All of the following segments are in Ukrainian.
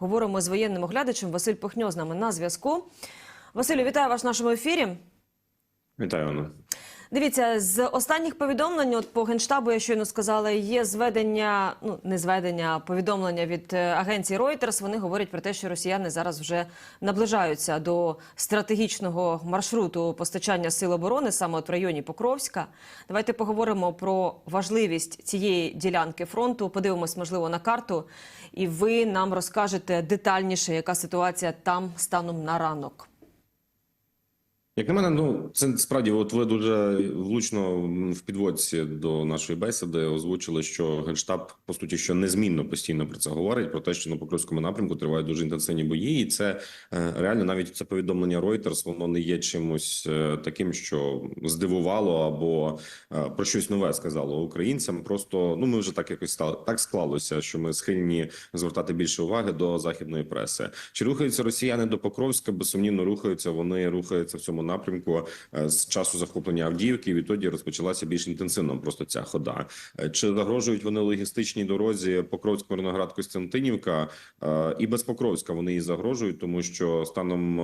Говоримо з воєнним оглядачем Василь Похньо з нами на зв'язку. Василю, вітаю вас в нашому ефірі. Вітаю, Анна. Дивіться, з останніх повідомлень от по генштабу, я щойно сказала, є зведення, ну не зведення, а повідомлення від е, агенції Reuters. Вони говорять про те, що росіяни зараз вже наближаються до стратегічного маршруту постачання сил оборони саме от в районі Покровська. Давайте поговоримо про важливість цієї ділянки фронту. Подивимось, можливо, на карту, і ви нам розкажете детальніше, яка ситуація там станом на ранок. Як на мене, ну це справді, от ви дуже влучно в підводці до нашої бесіди озвучили, що генштаб по суті що незмінно постійно про це говорить, про те, що на Покровському напрямку тривають дуже інтенсивні бої, і це е, реально навіть це повідомлення Reuters, воно не є чимось е, таким, що здивувало або е, про щось нове сказало українцям. Просто ну ми вже так якось стало так склалося, що ми схильні звертати більше уваги до західної преси. Чи рухаються росіяни до Покровська? Безсумнівно рухаються. Вони рухаються в цьому напрямку е, з часу захоплення Авдіївки. і Відтоді розпочалася більш інтенсивно просто ця хода. Е, Чи загрожують вони логістичній дорозі Покровськ, Мирноград, Костянтинівка Е, і без Покровська вони її загрожують, тому що станом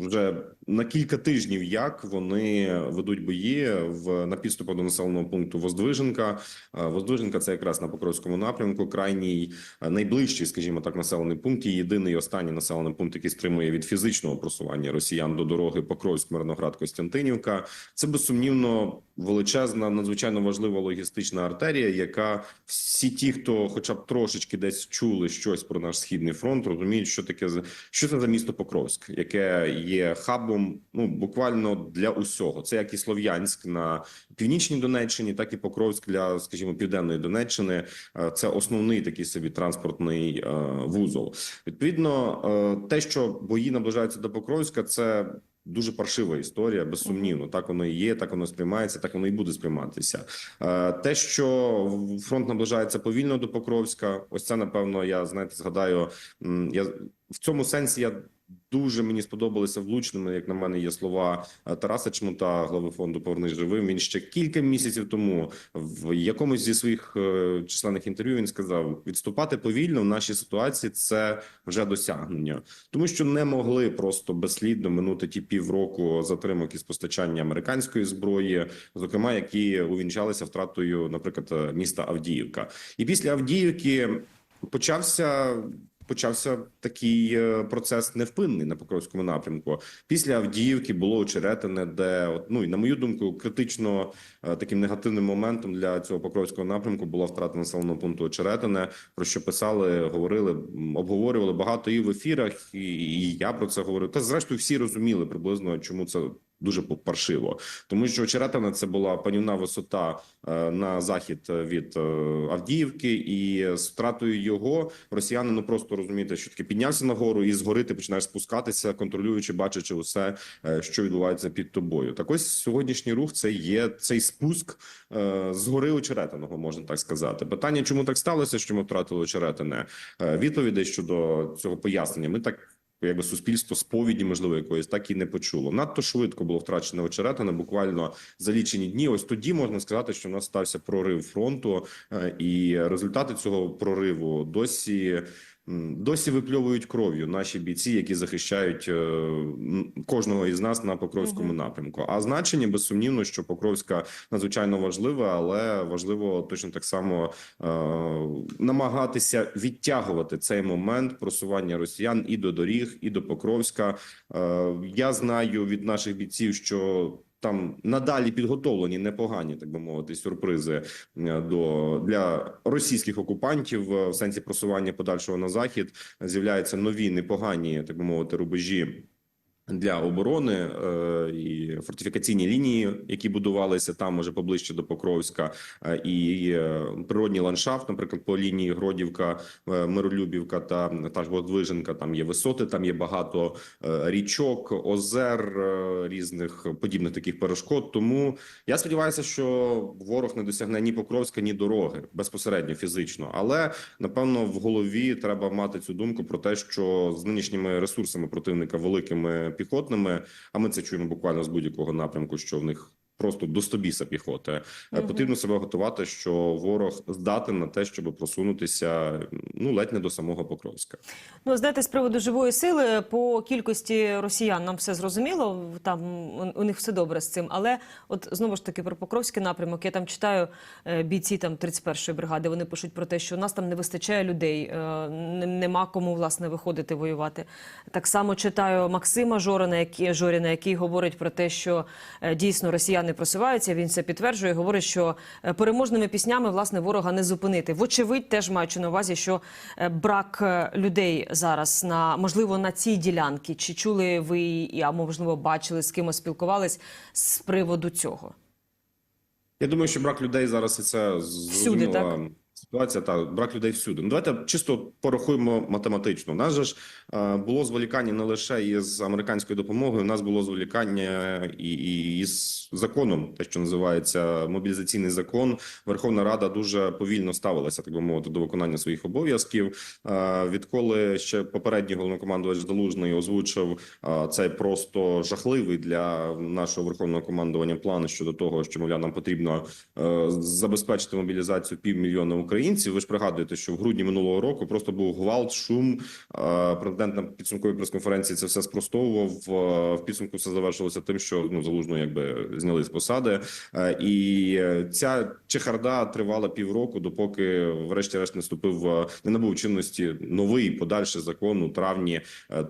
вже на кілька тижнів як вони ведуть бої в на підступах до населеного пункту Воздвиженка. Воздвиженка це якраз на Покровському напрямку, крайній найближчий, скажімо так, населений пункт. І єдиний і останній населений пункт, який стримує від фізичного просування росіян до дороги Покровськ, Мирноград, Костянтинівка. Це безсумнівно величезна, надзвичайно важлива логістична артерія, яка всі ті, хто, хоча б трошечки десь чули щось про наш східний фронт, розуміють, що таке що це за місто Покровськ, яке є хабом, ну буквально для усього. Це як і Слов'янськ на північній Донеччині, так і Покровськ для, скажімо, південної Донеччини. Це основний такий собі транспортний вузол. Відповідно, те, що бої наближаються до Покровська, це. Дуже паршива історія, безсумнівно. Так воно і є, так воно сприймається, так воно і буде сприйматися. Е, Те, що фронт наближається повільно до Покровська, ось це напевно. Я знаєте, згадаю. Я в цьому сенсі я дуже мені сподобалися влучними, як на мене, є слова е, Тараса Чмута, глави фонду Повернись живим. Він ще кілька місяців тому в якомусь зі своїх е, численних інтерв'ю він сказав: відступати повільно в нашій ситуації це вже досягнення, тому що не могли просто безслідно минути ті півроку затримок із постачання американської зброї, зокрема, які увінчалися втратою, наприклад, міста Авдіївка, і після Авдіївки почався. Почався такий е, процес невпинний на Покровському напрямку. Після Авдіївки було очеретине, де ну і на мою думку, критично е, таким негативним моментом для цього Покровського напрямку була втрата населеного пункту Очеретине, про що писали, говорили, обговорювали багато і в ефірах, і, і я про це говорив. Та зрештою всі розуміли приблизно, чому це. Дуже паршиво, тому що Очеретина це була панівна висота е, на захід від е, Авдіївки, і з втратою його росіяни ну просто розумієте, що таке піднявся нагору і згори ти починаєш спускатися, контролюючи, бачачи усе, е, що відбувається під тобою. Так ось сьогоднішній рух це є цей спуск е, з гори Очеретиного, можна так сказати. Питання, чому так сталося, що ми втратили Очеретине? Е, Відповідей щодо цього пояснення. Ми так якби суспільство сповіді, можливо, якоїсь так і не почуло. Надто швидко було втрачено очеретина. буквально за лічені дні. Ось тоді можна сказати, що в нас стався прорив фронту, е, і результати цього прориву досі. Досі випльовують кров'ю наші бійці, які захищають е, кожного із нас на Покровському Мгм. напрямку. А значення безсумнівно, що Покровська надзвичайно важливе, але важливо точно так само е, намагатися відтягувати цей момент просування росіян і до доріг, і до Покровська. Е, я знаю від наших бійців, що там надалі підготовлені непогані, так би мовити, сюрпризи е, до для російських окупантів е, в сенсі просування подальшого на захід. З'являються нові непогані, так би мовити, рубежі. Для оборони е, і фортифікаційні лінії, які будувалися там, уже поближче до Покровська, е, і е, природній ландшафт, наприклад, по лінії Гродівка, Миролюбівка та та ж Воздвиженка. Там є висоти, там є багато річок, озер різних подібних таких перешкод. Тому я сподіваюся, що ворог не досягне ні Покровська, ні дороги безпосередньо фізично. Але напевно в голові треба мати цю думку про те, що з нинішніми ресурсами противника великими піхотними, а ми це чуємо буквально з будь-якого напрямку, що в них просто до стобіса піхоти. Е, Мгм. Потрібно себе готувати, що ворог здатен на те, щоб просунутися ну ледь не до самого Покровська. Ну, знаєте, з приводу живої сили по кількості росіян нам все зрозуміло. Там у- них все добре з цим. Але от знову ж таки про Покровський напрямок. Я там читаю е, бійці там 31-ї бригади. Вони пишуть про те, що у нас там не вистачає людей, е, нема кому власне виходити воювати. Так само читаю Максима Жорина, який Жоріна, який говорить про те, що е, дійсно росіяни просуваються. Він це підтверджує. Говорить, що е, переможними піснями власне ворога не зупинити. Вочевидь, теж маючи на увазі, що е, брак е, людей зараз на можливо на цій ділянці. Чи чули ви а можливо бачили з кимось спілкувались з приводу цього? Я думаю, що брак людей зараз і це Всюди, зрозуміла ситуація. Та брак людей всюди. Ну давайте чисто порахуємо математично. У нас же ж е, було зволікання не лише із американською допомогою. У нас було зволікання і, і із законом, те, що називається мобілізаційний закон. Верховна Рада дуже повільно ставилася, так би мовити, до виконання своїх обов'язків. Е, Відколи ще попередній головнокомандувач Залужний озвучив е, цей просто жахливий для нашого верховного командування план щодо того, що мовляв нам потрібно е, забезпечити мобілізацію півмільйона українців. Ви ж пригадуєте, що в грудні минулого року просто був гвалт, шум. Президент на підсумковій прес-конференції це все спростовував. В підсумку все завершилося тим, що ну залужно якби зняли з посади. І ця чехарда тривала півроку, допоки, врешті-решт, не е, не набув чинності новий подальший закон у травні.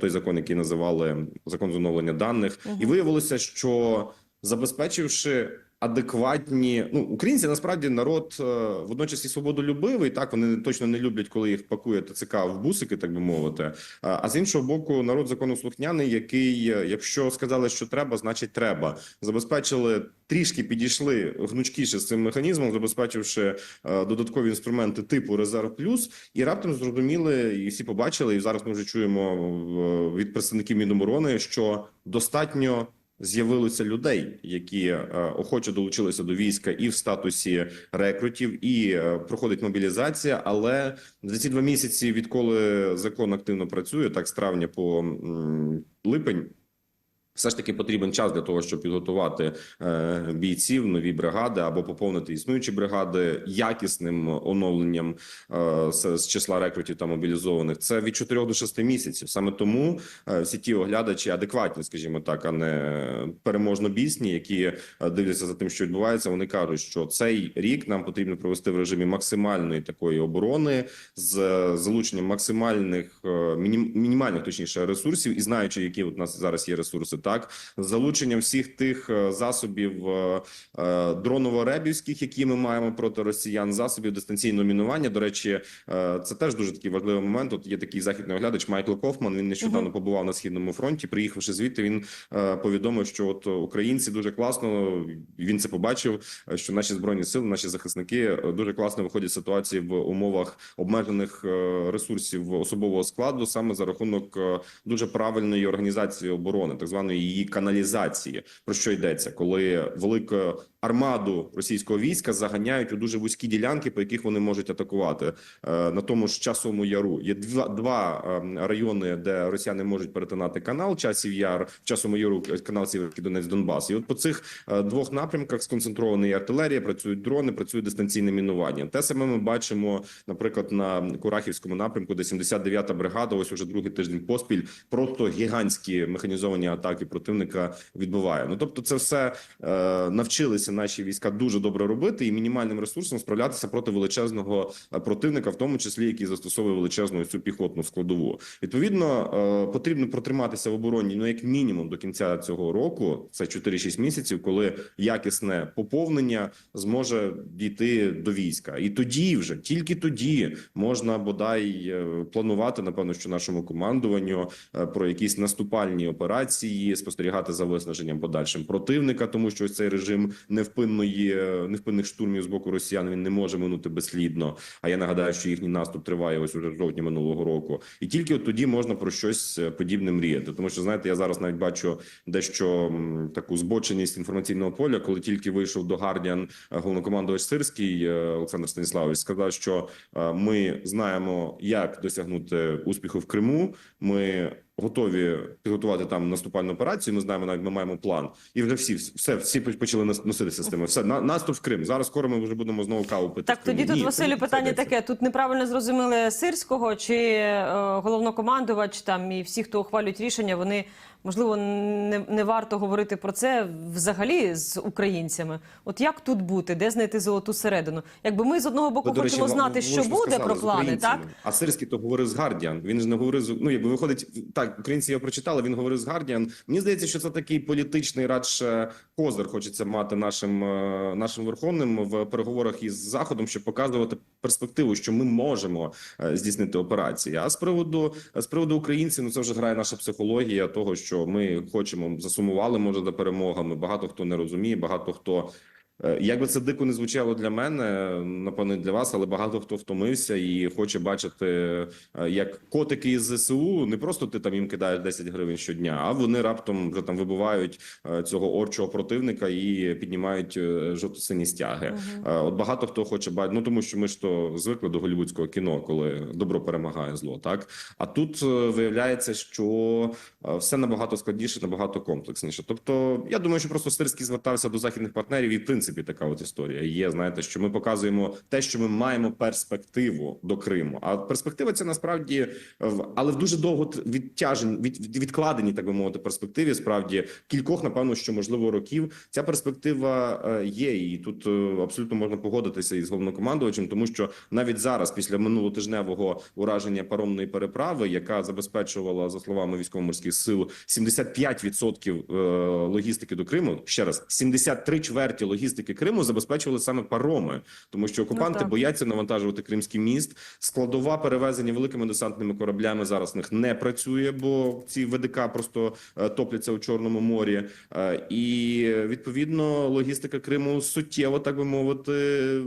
Той закон, який називали закон з оновлення даних, і виявилося, що забезпечивши адекватні ну українці насправді народ е, водночас і свободолюбивий. Так вони точно не люблять, коли їх пакує ТЦК в бусики, так би мовити. А з іншого боку, народ законослухняний, який, е, якщо сказали, що треба, значить треба. Забезпечили трішки підійшли гнучкіше з цим механізмом, забезпечивши е, додаткові інструменти типу резерв плюс, і раптом зрозуміли, і всі побачили. І зараз ми вже чуємо е, від представників Міноборони, що достатньо з'явилося людей, які е, охоче долучилися до війська і в статусі рекрутів, і е, проходить мобілізація. Але за ці два місяці, відколи закон активно працює, так з травня по липень. Все ж таки потрібен час для того, щоб підготувати е, бійців, нові бригади або поповнити існуючі бригади якісним оновленням е, з, числа рекрутів та мобілізованих. Це від 4 до 6 місяців. Саме тому е, всі ті оглядачі адекватні, скажімо так, а не переможно бісні, які дивляться за тим, що відбувається. Вони кажуть, що цей рік нам потрібно провести в режимі максимальної такої оборони з залученням максимальних мінімальних точніше ресурсів, і знаючи, які у нас зараз є ресурси, так з залученням всіх тих е, засобів е, е, дроново-ребівських, які ми маємо проти росіян, засобів дистанційного мінування. До речі, це теж дуже такий важливий момент. От є такий західний оглядач Майкл Кофман. Він нещодавно побував на східному фронті. Приїхавши звідти, він повідомив, що от українці дуже класно. Він це побачив. Що наші збройні сили, наші захисники дуже класно виходять з ситуації в умовах обмежених ресурсів особового складу, саме за рахунок дуже правильної організації оборони, так званої її каналізації. Про що йдеться, коли велику армаду російського війська заганяють у дуже вузькі ділянки, по яких вони можуть атакувати Е, на тому ж часовому яру. Є два, два е, райони, де росіяни можуть перетинати канал. Часів яр в часовому яру канал Сіверський Донець Донбас. І от по цих е, двох напрямках сконцентрована і артилерія, працюють дрони, працює дистанційне мінування. Те саме ми бачимо, наприклад, на Курахівському напрямку, де 79-та бригада, ось уже другий тиждень поспіль, просто гігантські механізовані атаки противника відбуває. Ну тобто, це все е, наші війська дуже добре робити і мінімальним ресурсом справлятися проти величезного е, противника, в тому числі який застосовує величезну цю піхотну складову. Відповідно, е, потрібно протриматися в обороні ну як мінімум до кінця цього року. Це 4-6 місяців, коли якісне поповнення зможе дійти до війська, і тоді вже тільки тоді можна бодай е, планувати, напевно, що нашому командуванню про якісь наступальні операції, спостерігати за виснаженням подальшим противника, тому що ось цей режим невпинної е, невпинних штурмів з боку росіян він не може минути безслідно. А я нагадаю, що їхній наступ триває ось уже з жовтня минулого року, і тільки от тоді можна про щось е, подібне мріяти. Тому що знаєте, я зараз навіть бачу дещо таку збоченість інформаційного поля, коли тільки вийшов до Гардіан головнокомандувач Сирський е, Олександр Станіславович, сказав, що е, ми знаємо, як досягнути успіху в Криму. Ми готові підготувати там наступальну операцію. Ми знаємо, навіть ми маємо план, і вже всі все всі почали носитися з тими. Все на наступ в Крим. Зараз скоро ми вже будемо знову каву пити. Так, тоді тут Ні, Василю питання таке: тут неправильно зрозуміли сирського чи е, головнокомандувач там і всі, хто ухвалюють рішення, вони можливо не, не варто говорити про це взагалі з українцями. От як тут бути, де знайти золоту середину? Якби ми з одного боку Ви, до речі, хочемо вам знати, влучно що буде сказали, про з плани, українцями. так А Сирський то говорив з Гардіан. Він ж не говорив з ну, якби виходить так. Українці його прочитали. Він говорив з Гардіан. Мені здається, що це такий політичний радше козир. Хочеться мати нашим е, нашим верховним в переговорах із заходом, щоб показувати перспективу, що ми можемо е, здійснити операції. А з приводу з приводу українців, ну це вже грає наша психологія того, що ми хочемо засумували може за перемогами. Багато хто не розуміє, багато хто. Е, Як би це дико не звучало для мене, напевно, для вас, але багато хто втомився і хоче бачити, е, як котики із ЗСУ не просто ти там їм кидаєш 10 гривень щодня, а вони раптом вже там вибивають е, цього орчого противника і піднімають жовто-сині стяги. Е, От багато хто хоче бачити, ну тому що ми ж то звикли до голівудського кіно, коли добро перемагає зло. Так а тут виявляється, що все набагато складніше, набагато комплексніше. Тобто, я думаю, що просто Сирський звертався до західних партнерів, і в принципі така от історія є. Знаєте, що ми показуємо те, що ми маємо перспективу до Криму. А перспектива це насправді в але в дуже довго відтяжень від, від- відкладеній, так би мовити, перспективі. Справді кількох, напевно, що можливо років. Ця перспектива е, є, і тут е, абсолютно можна погодитися із головнокомандувачем, тому що навіть зараз, після минулотижневого ураження паромної переправи, яка забезпечувала за словами військово-морських сил 75% е, логістики до Криму. Ще раз 73 чверті логістики Криму забезпечували саме пароми, тому що окупанти так. бояться навантажувати Кримський міст. Складова перевезення великими десантними кораблями зараз в них не працює, бо ці ВДК просто е, топляться у Чорному морі. Е, І відповідно логістика Криму суттєво, так би мовити.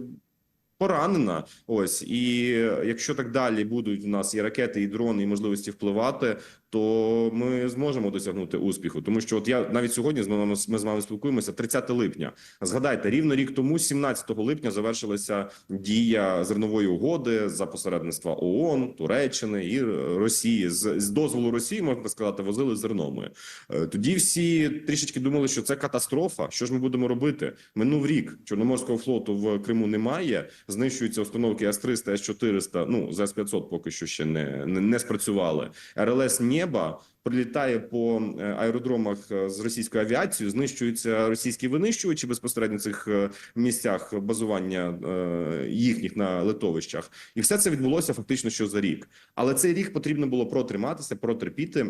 Поранена, ось і е, якщо так далі будуть в нас і ракети, і дрони, і можливості впливати, то ми зможемо досягнути успіху. Тому що, от я навіть сьогодні з вами ми з вами спілкуємося 30 липня. Згадайте, рівно рік тому, 17 липня, завершилася дія зернової угоди за посередництва ООН, Туреччини і Росії. З, з дозволу Росії можна сказати, возили зерно. Ми Е, тоді всі трішечки думали, що це катастрофа. Що ж ми будемо робити? Минув рік Чорноморського флоту в Криму немає. Знищуються установки С-300, С-400, Ну з С-500 поки що ще не, не, не спрацювали. РЛС Нєба прилітає по е, аеродромах е, з російською авіацією. Знищуються російські винищувачі безпосередньо в цих е, місцях базування їхніх на литовищах, і все це відбулося фактично що за рік. Але цей рік потрібно було протриматися, протерпіти.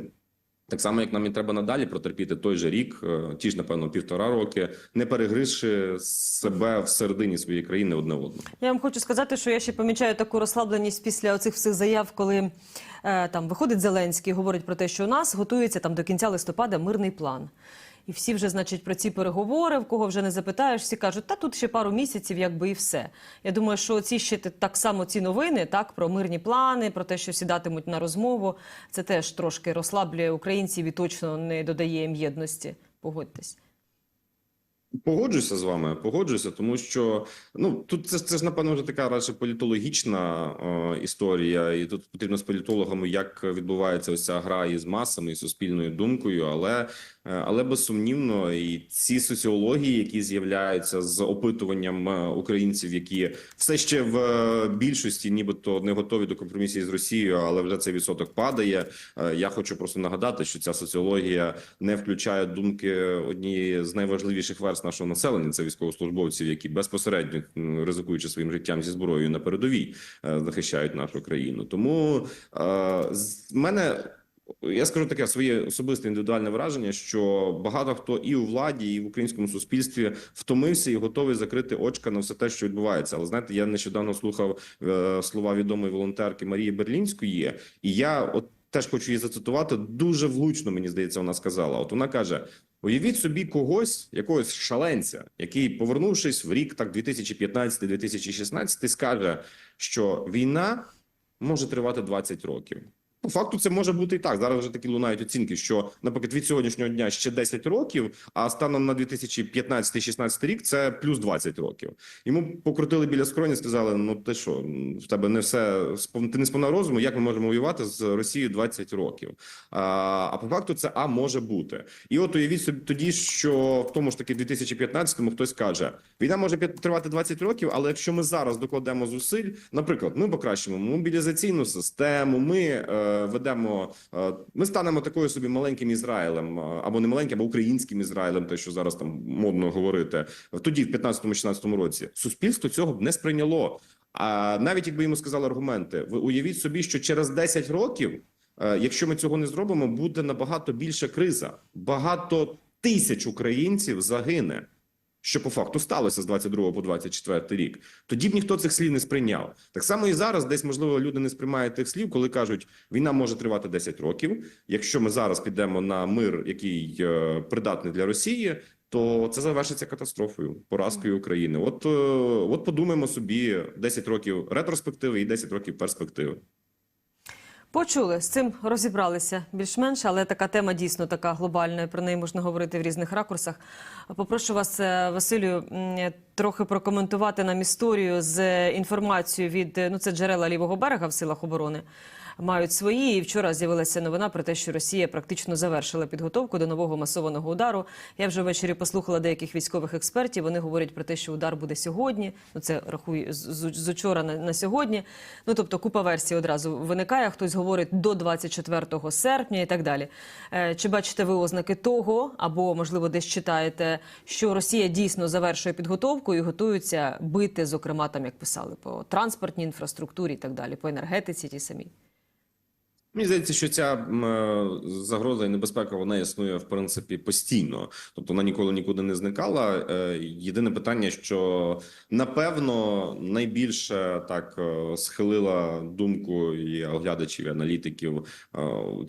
Так само, як нам і треба надалі протерпіти той же рік, е, ті ж, напевно, півтора роки, не перегризши себе всередині своєї країни одне одного. Я вам хочу сказати, що я ще помічаю таку розслабленість після оцих всіх заяв, коли е, там виходить Зеленський, говорить про те, що у нас готується там до кінця листопада мирний план. І всі вже, значить, про ці переговори, в кого вже не запитаєш, всі кажуть, та тут ще пару місяців, якби і все. Я думаю, що ці ще так само ці новини, так про мирні плани, про те, що сідатимуть на розмову, це теж трошки розслаблює українців і точно не додає їм єдності. Погодьтесь. Погоджуюся з вами, погоджуюся, тому що ну тут це, це ж напевно вже така радше політологічна е, історія, і тут потрібно з політологами, як відбувається ось ця гра із масами і суспільною думкою, але е, але безсумнівно, і ці соціології, які з'являються з опитуванням е, українців, які все ще в більшості, нібито не готові до компромісів з Росією, але вже цей відсоток падає. Я хочу просто нагадати, що ця соціологія не включає думки однієї з найважливіших верст нашого населення. Це військовослужбовців, які безпосередньо ризикуючи своїм життям зі зброєю на передовій, е, захищають нашу країну. Тому е, з мене. Я скажу таке своє особисте індивідуальне враження, що багато хто і у владі, і в українському суспільстві втомився і готовий закрити очка на все те, що відбувається. Але знаєте, я нещодавно слухав е, слова відомої волонтерки Марії Берлінської, і я от теж хочу її зацитувати. Дуже влучно мені здається, вона сказала. От вона каже: Уявіть собі когось, якогось шаленця, який, повернувшись в рік так 2015-2016, скаже, що війна може тривати 20 років. По факту це може бути і так. Зараз вже такі лунають оцінки, що, наприклад, від сьогоднішнього дня ще 10 років, а станом на 2015-16 рік це плюс 20 років. Йому покрутили біля скроні, сказали: ну ти що, в тебе не все ти не сповна розуму, як ми можемо воювати з Росією 20 років. А, а по факту це а може бути. І от уявіть собі тоді, що в тому ж таки 2015-му хтось каже: війна може тривати 20 років, але якщо ми зараз докладемо зусиль, наприклад, ми покращимо мобілізаційну систему, ми е, ведемо, е, ми станемо такою собі маленьким Ізраїлем, е, або не маленьким, або українським Ізраїлем, те, що зараз там модно говорити. Тоді, в 15-16 році, суспільство цього б не сприйняло. А навіть якби йому сказали аргументи, ви уявіть собі, що через 10 років. Е, Якщо ми цього не зробимо, буде набагато більша криза. Багато тисяч українців загине. Що по факту сталося з 22 по 24 рік. Тоді б ніхто цих слів не сприйняв. Так само і зараз, десь можливо, люди не сприймають тих слів, коли кажуть, війна може тривати 10 років. Якщо ми зараз підемо на мир, який е, придатний для Росії, то це завершиться катастрофою, поразкою України. От, е, от подумаємо собі 10 років ретроспективи і 10 років перспективи. Почули з цим розібралися більш-менш, але така тема дійсно така глобальна. Про неї можна говорити в різних ракурсах. Попрошу вас, Василю, трохи прокоментувати нам історію з інформацією від е, ну це джерела лівого берега в силах оборони. Мають свої, і вчора з'явилася новина про те, що Росія практично завершила підготовку до нового масованого удару. Я вже ввечері послухала деяких військових експертів. Вони говорять про те, що удар буде сьогодні. Ну це рахуй з, з, учора на, на сьогодні. Ну тобто купа версій одразу виникає. Хтось говорить до 24 серпня і так далі. Е, чи бачите ви ознаки того, або можливо десь читаєте, що Росія дійсно завершує підготовку і готується бити, зокрема, там як писали по транспортній інфраструктурі і так далі, по енергетиці ті самі. Мені здається, що ця е, загроза і небезпека вона існує в принципі постійно, тобто вона ніколи нікуди не зникала. Е, Єдине питання, що напевно найбільше так е, схилила думку і оглядачів, і аналітиків е,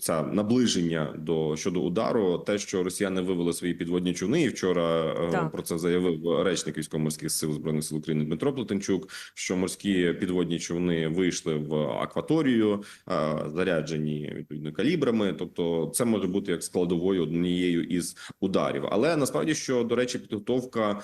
ця наближення до щодо удару, те, що росіяни вивели свої підводні човни, і вчора Так. про це заявив речник військово-морських сил збройних сил України Дмитро Плетенчук. Що морські підводні човни вийшли в акваторію, е, заряджені відповідно калібрами. Тобто, це може бути як складовою однією із ударів. Але насправді, що до речі, підготовка е,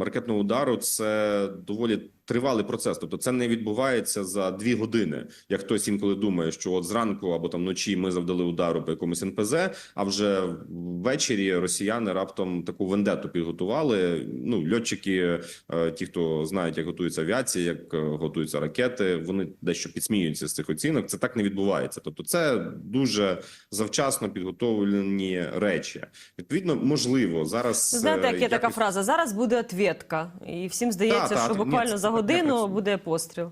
ракетного удару це доволі. Тривалий процес, тобто це не відбувається за дві години. Як хтось інколи думає, що от зранку або там вночі ми завдали удару по якомусь НПЗ, а вже ввечері росіяни раптом таку вендету підготували. Ну льотчики, е, ті, хто знають, як готується авіація, як е, готуються ракети, вони дещо підсміюються з цих оцінок. Це так не відбувається. Тобто, це дуже завчасно підготовлені речі. Відповідно, можливо, зараз Знаєте, як є е, така фраза? Зараз буде ответка. І всім здається, Та, та, що буквально за годину буде постріл.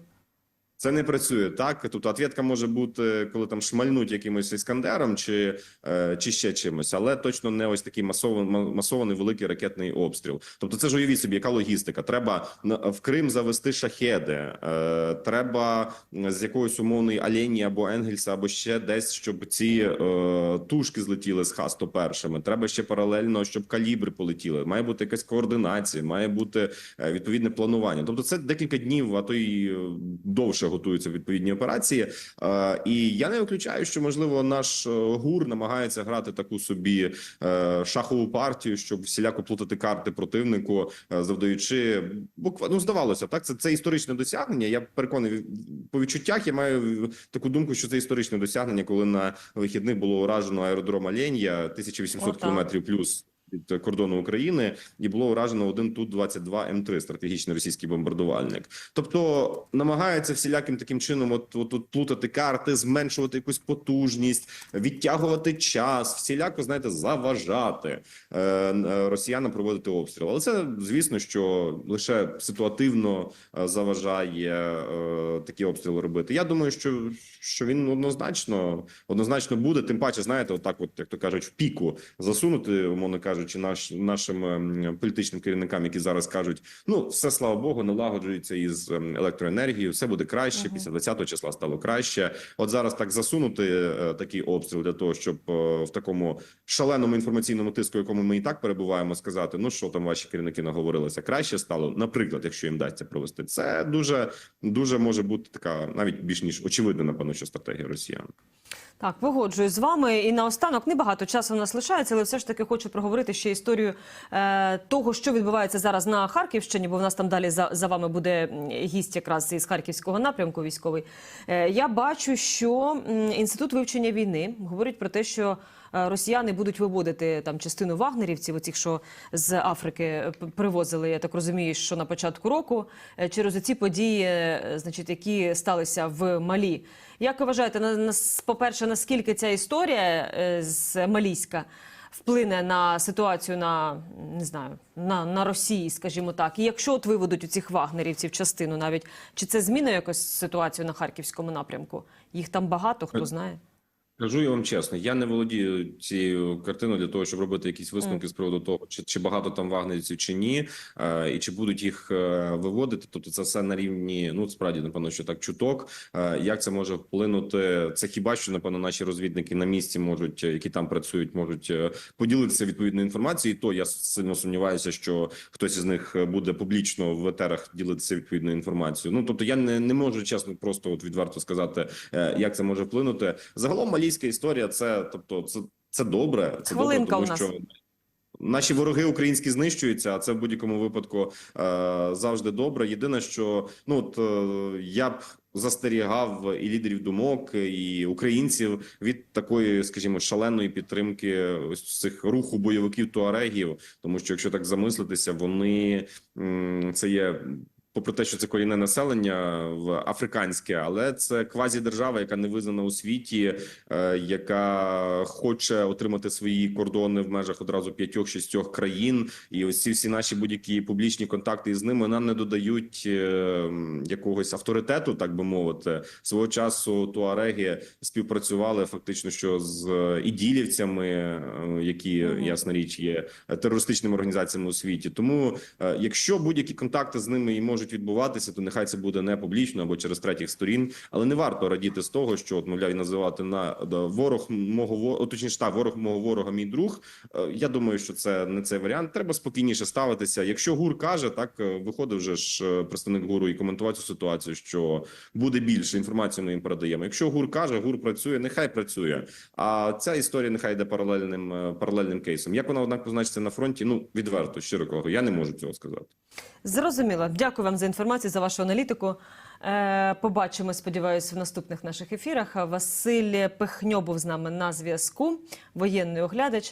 Це не працює так. Тобто, ответка може бути, коли там шмальнуть якимось іскандером чи, е, чи ще чимось, але точно не ось такий масований, масований великий ракетний обстріл. Тобто, це ж уявіть собі, яка логістика. Треба в Крим завести шахеди, е, треба з якоїсь умовної Алені або Енгельса, або ще десь, щоб ці е, тушки злетіли з Х-101 першими. Треба ще паралельно, щоб калібри полетіли. Має бути якась координація, має бути відповідне планування. Тобто, це декілька днів, а то й довше готуються відповідні операції. Е, І я не виключаю, що можливо наш е, гур намагається грати таку собі е, шахову партію, щоб всіляко плутати карти противнику, завдаючи буквально ну, здавалося, так це, це історичне досягнення. Я переконаний по відчуттях. Я маю таку думку, що це історичне досягнення, коли на вихідних було уражено аеродром Аленія 1800 Отак. кілометрів плюс. Від кордону України і було уражено один ту 22 М3 стратегічний російський бомбардувальник. Тобто намагаються всіляким таким чином, от, от, от плутати карти, зменшувати якусь потужність, відтягувати час, всіляко знаєте, заважати е, е, росіянам проводити обстріл. Але це звісно, що лише ситуативно е, заважає е, такі обстріли робити. Я думаю, що, що він однозначно однозначно буде. Тим паче, знаєте, отак, от як то кажуть, в піку засунути, умовно кажучи, кажучи, наш нашим ем, політичним керівникам, які зараз кажуть: ну все слава Богу, налагоджується із ем, електроенергією, все буде краще. Мгм. Після 20-го числа стало краще. От зараз так засунути е, такий обстріл для того, щоб е, в такому шаленому інформаційному тиску, якому ми і так перебуваємо, сказати: ну що там ваші керівники наговорилися, краще стало. Наприклад, якщо їм вдасться провести, це дуже дуже може бути така, навіть більш ніж очевидна, напевно, що стратегія росіян. Так, погоджуюсь з вами. І наостанок небагато часу у нас лишається, але все ж таки хочу проговорити ще історію е, того, що відбувається зараз на Харківщині, бо в нас там далі за, за вами буде гість якраз із харківського напрямку військовий. Е, я бачу, що інститут вивчення війни говорить про те, що росіяни будуть виводити там частину вагнерівців, оцих, що з Африки е, привозили, я так розумію, що на початку року е, через ці події, е, значить, які сталися в Малі. Як ви вважаєте, на, на по-перше, наскільки ця історія е, з Малійська вплине на ситуацію на не знаю на, на Росії, скажімо так, і якщо от виведуть у цих вагнерівців частину, навіть чи це змінить якось ситуацію на харківському напрямку? Їх там багато, хто знає. Кажу я вам чесно, я не володію цією картиною для того, щоб робити якісь висновки з приводу того, чи, чи багато там вагнерівців, чи ні, е, і чи будуть їх е, виводити. Тобто, це все на рівні. Ну справді напевно, що так чуток. Е, як це може вплинути? Це хіба що напевно наші розвідники на місці можуть, е, які там працюють, можуть е, поділитися відповідною інформацією. І то я сильно сумніваюся, що хтось із них буде публічно в етерах ділитися відповідною інформацією. Ну тобто, я не, не можу чесно, просто от відверто сказати, е, як це може вплинути. Загалом малійська історія, це тобто, це, це добре. Це Хвилинка добре, у нас. що. Наші вороги українські знищуються, а це в будь-якому випадку е, завжди добре. Єдине, що ну от е, я б застерігав і лідерів думок, і українців від такої, скажімо, шаленої підтримки ось цих руху бойовиків туарегів, тому що якщо так замислитися, вони це є. Попри те, що це корінне населення в африканське, але це квазідержава, яка не визнана у світі, е, яка хоче отримати свої кордони в межах одразу п'ятьох-шістьох країн, і ось ці всі наші будь-які публічні контакти із ними нам не додають е, якогось авторитету, так би мовити. Свого часу туареги співпрацювали фактично що з іділівцями, е, які ясна річ є терористичними організаціями у світі. Тому, якщо будь-які контакти з ними і можуть відбуватися, то нехай це буде не публічно або через третіх сторін, але не варто радіти з того, що от мовляв називати на ворог мого точніше, та ворог мого ворога, мій друг. Е, Я думаю, що це не цей варіант. Треба спокійніше ставитися. Якщо гур каже, так е, виходив вже ж е, представник гуру і коментував цю ситуацію, що буде більше інформації. Ми їм передаємо. Якщо гур каже, гур працює, нехай працює. А ця історія нехай йде паралельним паралельним кейсом. Як вона однак позначиться на фронті? Ну відверто, щиро кажу, я не можу цього сказати. Зрозуміло. Дякую вам за інформацію, за вашу аналітику. Е, побачимо, сподіваюся, в наступних наших ефірах. Василь Пехньо був з нами на зв'язку, воєнний оглядач.